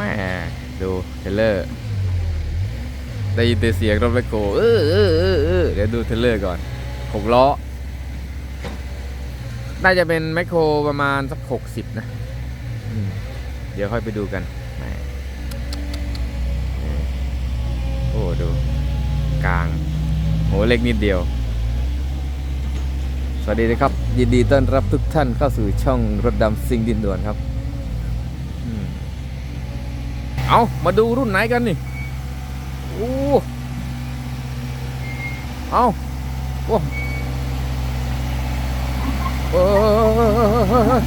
แม่ดูเทรลเลอร์ได้ยินแต่เสียงรถแมคโครเออเออเออเออเดี๋ยวดูเทเลอร์ก่อนหกล้อ น่าจะเป็นแมคโครประมาณสักหกสิบนะเดี๋ยวค่อยไปดูกันโอ้ดู กลาง โหเล็กนิดเดียว สวัสดีนะครับ ยินดีต้อนรับทุกท่านเข้าสู่ช่องรถดำซิงดินด่วนครับอืม เอามาดูรุ่นไหนกันนี่โอ้เอาโอ้เออ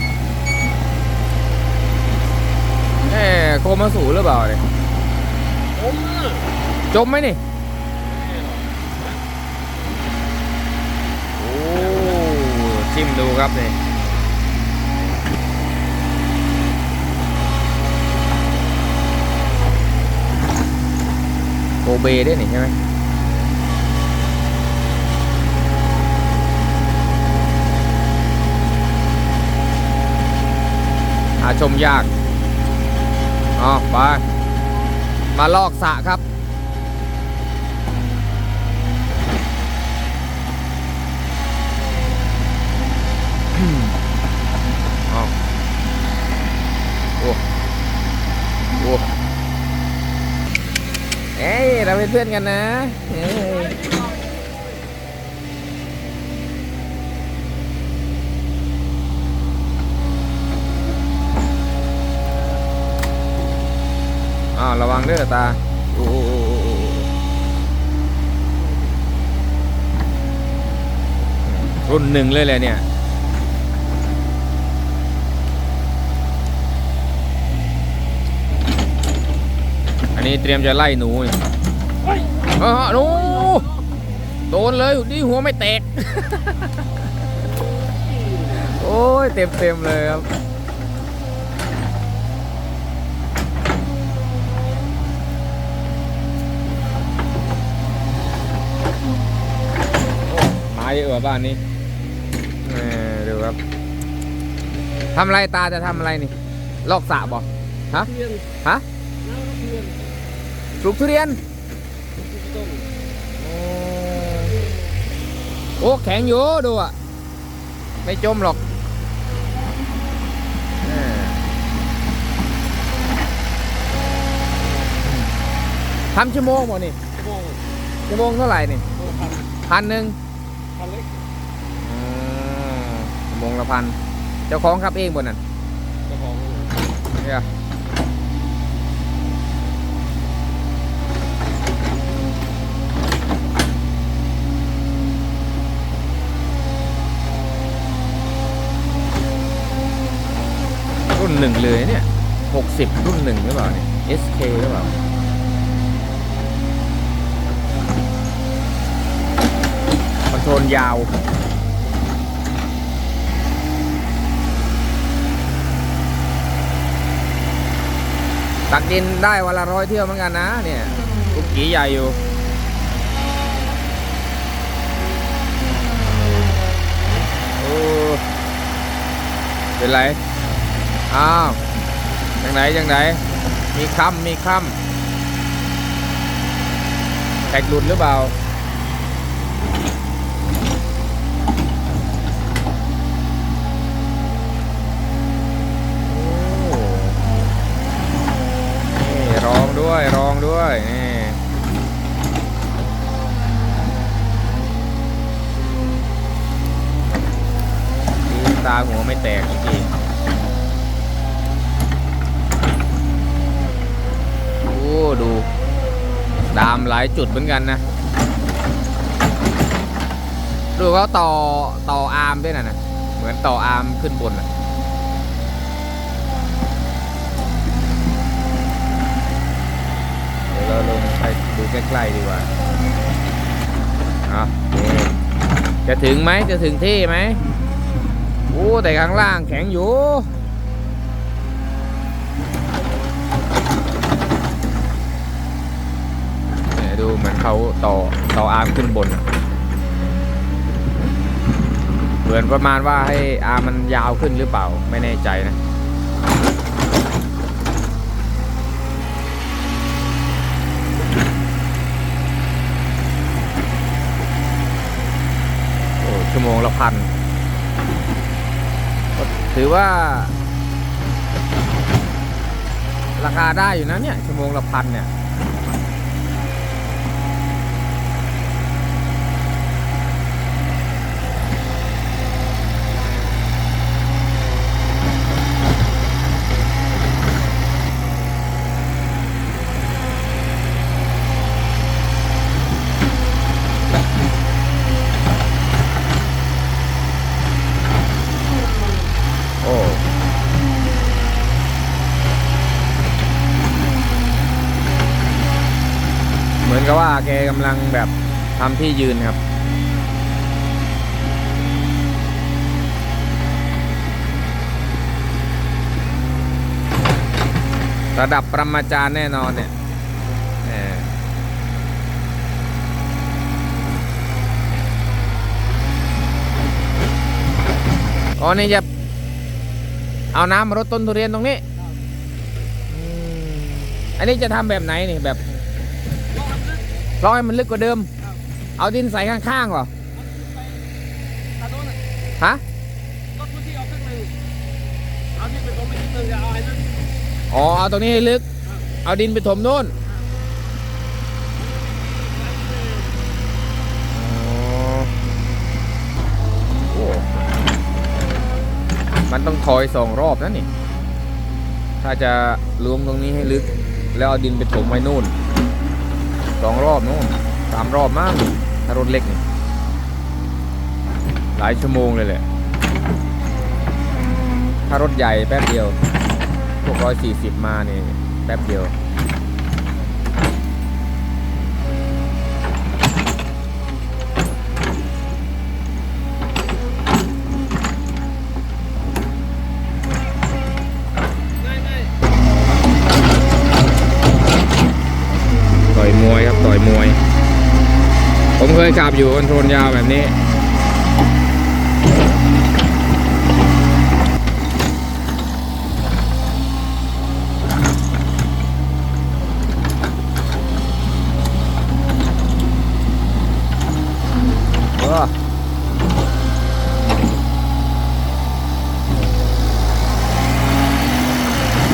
แหมโคมาสูหรือเปล่าเนี่ยจมไหมนี่โอ้ชิมดูครับนี่ เบได้วยนี่ใช่ไหมหาชมยากอ๋อไป มาลอกสะครับเอโอ้โอ้ เอ้ยเราเป็นเพื่อนกันนะเอ้ยอ้าวระวังเด้อตาโอ้รุ่นหนึ่งเลยแหละเนี่ย นนี้เตรียมจะไล่หนูนี่เฮ้ยเออหนูโดนเลยนี่หัวไม่แตก โอ้ยเต็มเต็มๆเลยครับโอ้หมาเยอะกว่าบ้านนี้แหม่ดูครับทำอะไรตาจะทำอะไรนี่ ลอกสระบ่ฮะเพื่อนฮะน้ำเพื่อน ปลูกทุเรียนต้องโอ้ แข็งอยู่ดูอะ ไม่จมหรอกเออทำชั่วโมงหมดนี่โม่งชั่วโมงเท่าไหร่นี่โม่งพันพันหนึ่งพันเล็กอืมชั่วโมงละพัน เจ้าของขับเองบนนั่นกระบอกเนี่ย เลยเนี่ยหกสิบรุ่นหนึ่งหรือเปล่าเนี่ย SK หรือเปล่าคอนโทรลยาวตักดินได้วันละร้อยเที่ยวเหมือนกันนะเนี่ยกุ๊กกี่ใหญ่อยู่โอ้เป็นไร อ้าวยังไหนยังไหน มีคำมีคำแตกหลุดหรือเปล่าโอ้นี่รองด้วยรองด้วยนี่ตาหัวไม่แตกเมื่อกี้โอ้ ดู ดามหลายจุดเหมือนกันนะ ดูเขาต่อต่ออาร์มด้วยนะนะเหมือนต่ออาร์มขึ้นบนอะเดี๋ยวเราลงไปดูใกล้ๆดีกว่าอะจะถึงไหมจะถึงที่ไหมโอ้แต่ข้างล่างแข็งอยูู่เหมือนเขาต่อต่ออาร์มขึ้นบน เหมือนประมาณว่าให้อาร์มมันยาวขึ้นหรือเปล่าไม่แน่ใจนะโอ้ชั่วโมงละพันถือว่า ราคาได้อยู่นะเนี่ย ชั่วโมงละพันเนี่ย กับว่าแกกำลังแบบทำที่ยืนครับ ระดับประมาจารย์แน่นอนเนี่ยอ๋อนี่จะเอาน้ำมารดต้นทุเรียนตรงนี้ อันนี้จะทำแบบไหนนี่แบบ ลองอันลึกร้อยมันลึกกว่าเดิม เอาดินใส่ข้างๆเหรอฮะลดพื้นที่เอาครึ่งนึงเอาดินไปถมอีกนิดนึงอย่าเอาให้ลึกอ๋อ เอาตรงนี้ให้ลึก เอาดินไปถมโน่นมันต้องถอยสองรอบนะนี่ ถ้าจะรวมตรงนี้ให้ลึก แล้วเอาดินไปถมไว้นู่น สองรอบนู่นสามรอบมากถ้ารถเล็กนี่หลายชั่วโมงเลยแหละถ้ารถใหญ่แป๊บเดียวพวกร้อยสี่สิบมานี่แป๊บเดียว ขับอยู่คอนโทรลยาวแบบนี้เออ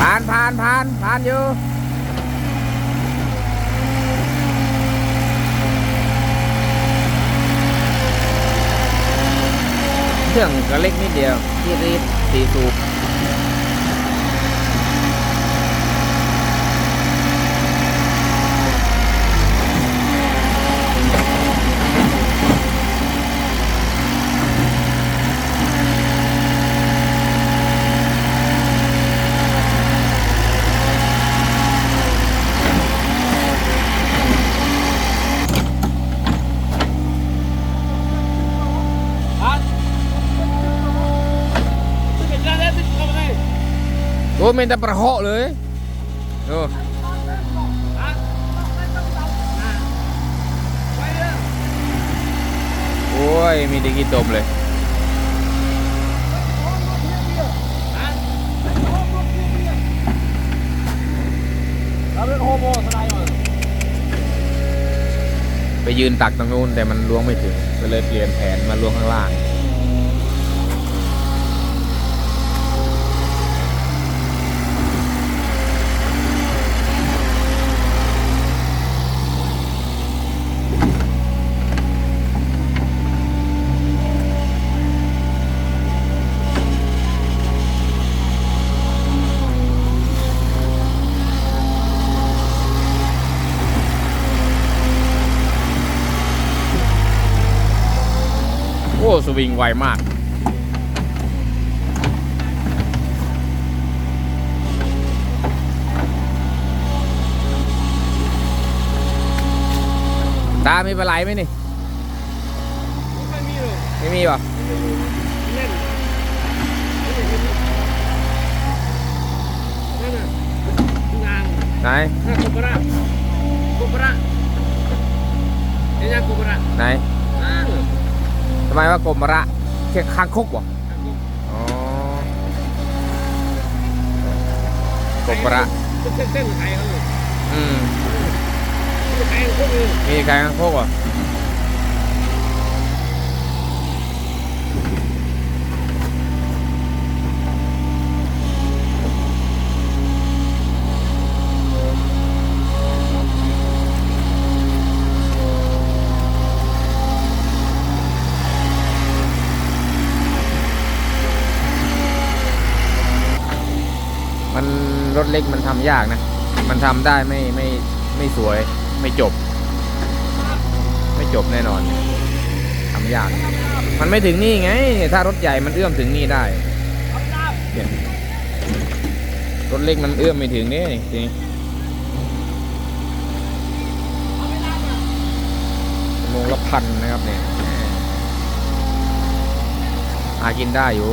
ผ่านผ่านผ่านผ่านอยู่ รื่องก็เล็กนิดเดียวที่รีดสีสูบผ่านซึ่งเป็นร้านแรกที่เข้ามาได้ โอ้ เป็นแต่ประเหาะเลยโอ้ผ่านไปเลยโอ้ย มีแดีกี่ตมเลยผ่านเปล่าไปยืนตักตรงนู้นแต่มันล้วงไม่ถึงก็เลยเปลี่ยนแผนมาล้วงข้างล่าง วิงไวมาก ตามีปลาไหลไหมนี่ ไม่มีหรอกไม่มีป่ะเล่นนั่นน่ะงานไหนถ้าโกบระโกบระนี่นะโกบระไหนนั่น ทำไมว่ากลมระแค่คางคกวะอ๋อกลมระเส้นเส้นไทยเขาเลยอืมไทยพวกนี้มีใครคางคกวะร ถเล็กมันทำยากนะ มันทำได้ไม่ไม่ไม่สวยไม่จบ ไม่จบแน่นอนทำยาก มันไม่ถึงนี่ไง ถ้ารถใหญ่มันเอื้อมถึงนี่ได้เนี่ยรถเล็กมันเอื้อมไม่ถึงนี่ทีนี้ชั่วโมงละพันนะครับเนี่ยหากินได้อยู่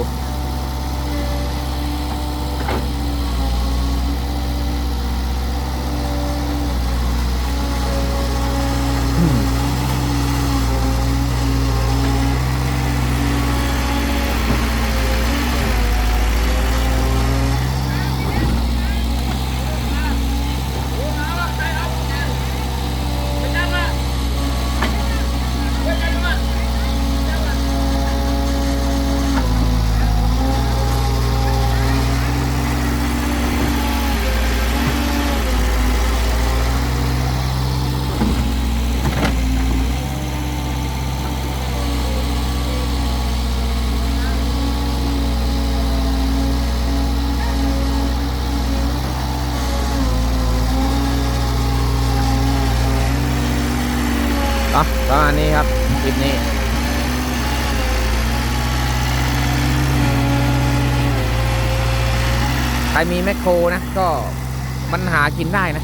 รมีแมคโครนะ ก็มันหากินได้นะ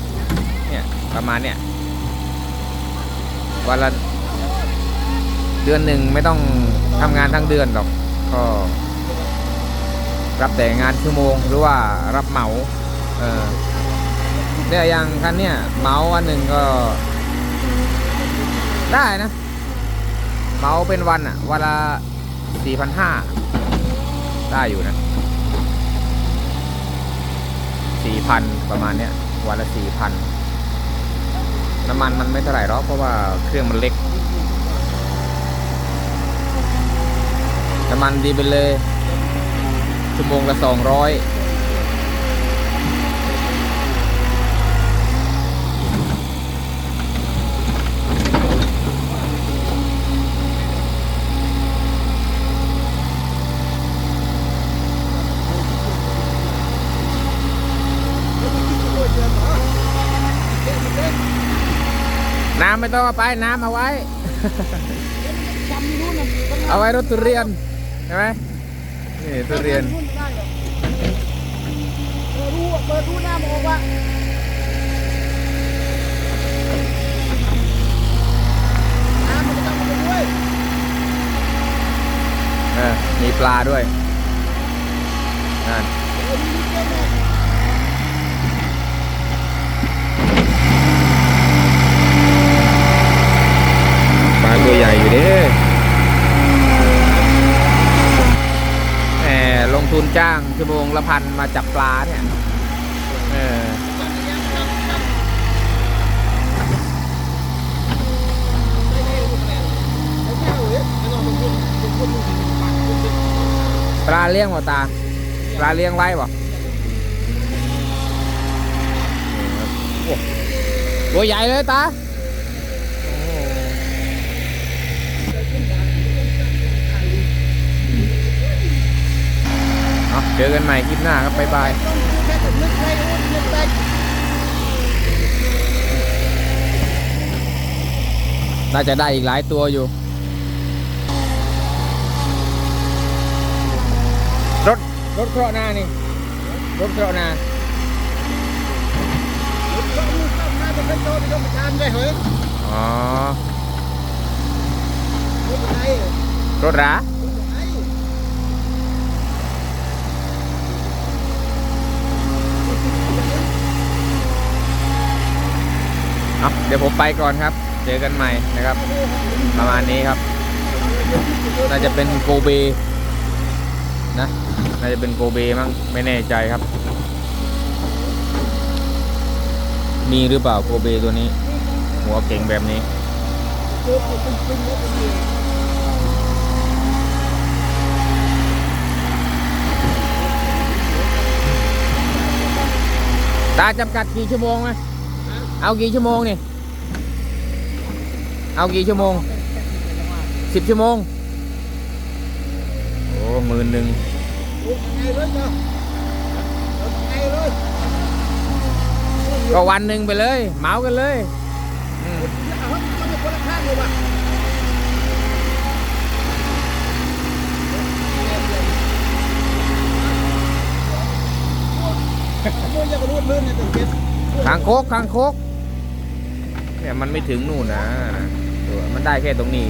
เนี่ยประมาณเนี่ยวันละเดือนหนึ่งไม่ต้องทำงานทั้งเดือนหรอก ก็ รับแต่งานชั่วโมงหรือว่ารับเหมา เออเนี่ยอย่างคันเนี่ยเหมาวันหนึ่งก็ ได้นะเหมาเป็นวันอะวันละสี่พันห้าได้อยู่นะ สี่พันประมาณเนี้ยวันละสี่พันน้ำมันมันไม่เท่าไหร่หรอกเพราะว่าเครื่องมันเล็ก น้ำมันดีไปเลยชั่วโมงละสองร้อยน้ำ ไม่ต้องเอาไปน้ำเอาไว้เอาไว้รถทุเรียนใช่ไหมนี่ทุเรียนเปิดรูเปิดรูหน้ามาออกว่าน้ำมันจะต้องมาด้วย เออมีปลาด้วยนั่นเออมีเกมเนี่ย ปลาตัวใหญ่อยู่เด้แหมลงทุนจ้างชั่วโมงละพันมาจับปลาเนี่ยเออปลาเลี้ยงบ่ตา ปลาเลี้ยงไว้บ่โอ้ตัวใหญ่เลยตา เอาเจอกันใหม่คลิปหน้าครับบ๊ายบายแค่ผมนึกให้นึกได้น่าจะได้อีกหลายตัวอยู่ รถ รถเคราะห์หน้านี่ รถเคราะห์หน้าก็มีข้าวมาจะเป็นโตเป็นโตประชานได้เหรออ๋อ รถไทยรถรา รถไทย เอาเดี๋ยวผมไปก่อนครับ เจอกันใหม่นะครับ ประมาณนี้ครับ น่าจะเป็นโกเบนะ น่าจะเป็นโกเบมั้งไม่แน่ใจครับ มีหรือเปล่าโกเบตัวนี้ หัวเก่งแบบนี้ตาจำกัดกี่ชั่วโมงไหม เอากี่ชั่วโมงนี่ เอากี่ชั่วโมงสิบชั่วโมง โอ้หมื่นหนึ่งรถไทยเลยเนาะรถไทยเลยก็วันหนึ่งไปเลยเหมากันเลยอืมเอามันจะคนละข้างเลยว่ะโอ้ยยังกระโดดลื่นเนี่ยตัวเก็บคางโคกคางโคก เนี่ยมันไม่ถึงนู่นนะมันได้แค่ตรงนี้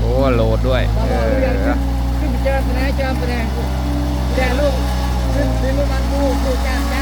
โอ้โหลดด้วย เออขึ้นไปเจอไปนะเจอไปนะแต่ลูกขึ้นไปมันบูบูจ้จ้า